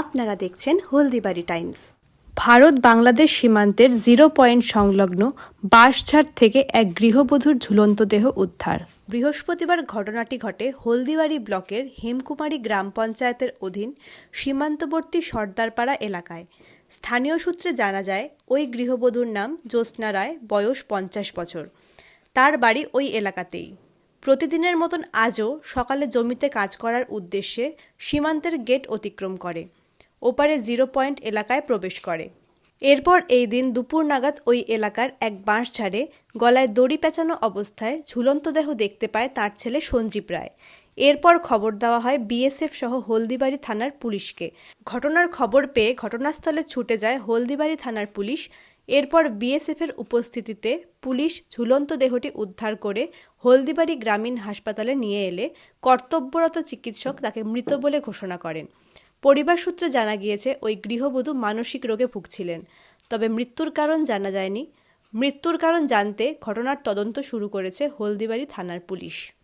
আপনারা দেখছেন হলদিবাড়ি টাইমস। ভারত বাংলাদেশ সীমান্তের জিরো পয়েন্ট সংলগ্ন বাঁশঝাড় থেকে এক গৃহবধূর ঝুলন্ত দেহ উদ্ধার। বৃহস্পতিবার ঘটনাটি ঘটে হলদিবাড়ি ব্লকের হেমকুমারী গ্রাম পঞ্চায়েতের অধীন সীমান্তবর্তী সর্দারপাড়া এলাকায়। স্থানীয় সূত্রে জানা যায়, ওই গৃহবধূর নাম জ্যোৎস্না রায়, বয়স পঞ্চাশ বছর। তার বাড়ি ওই এলাকাতেই। প্রতিদিনের মতন আজও সকালে জমিতে কাজ করার উদ্দেশ্যে সীমান্তের গেট অতিক্রম করে, ওপারে জিরো পয়েন্ট এলাকায় প্রবেশ করে। এরপর এই দিন দুপুর নাগাদ ওই এলাকার এক বাঁশঝাড়ে গলায় দড়ি পেঁচানো অবস্থায় ঝুলন্ত দেহ দেখতে পায় তার ছেলে সঞ্জীব রায়। এরপর খবর দেওয়া হয় বিএসএফ সহ হলদিবাড়ি থানার পুলিশকে। ঘটনার খবর পেয়ে ঘটনাস্থলে ছুটে যায় হলদিবাড়ি থানার পুলিশ। এরপর বিএসএফের উপস্থিতিতে পুলিশ ঝুলন্ত দেহটি উদ্ধার করে হলদিবাড়ি গ্রামীণ হাসপাতালে নিয়ে এলে কর্তব্যরত চিকিৎসক তাকে মৃত বলে ঘোষণা করেন। পরিবার সূত্রে জানা গিয়েছে, ওই গৃহবধূ মানসিক রোগে ভুগছিলেন। তবে মৃত্যুর কারণ জানা যায়নি। মৃত্যুর কারণ জানতে ঘটনার তদন্ত শুরু করেছে হলদিবাড়ি থানার পুলিশ।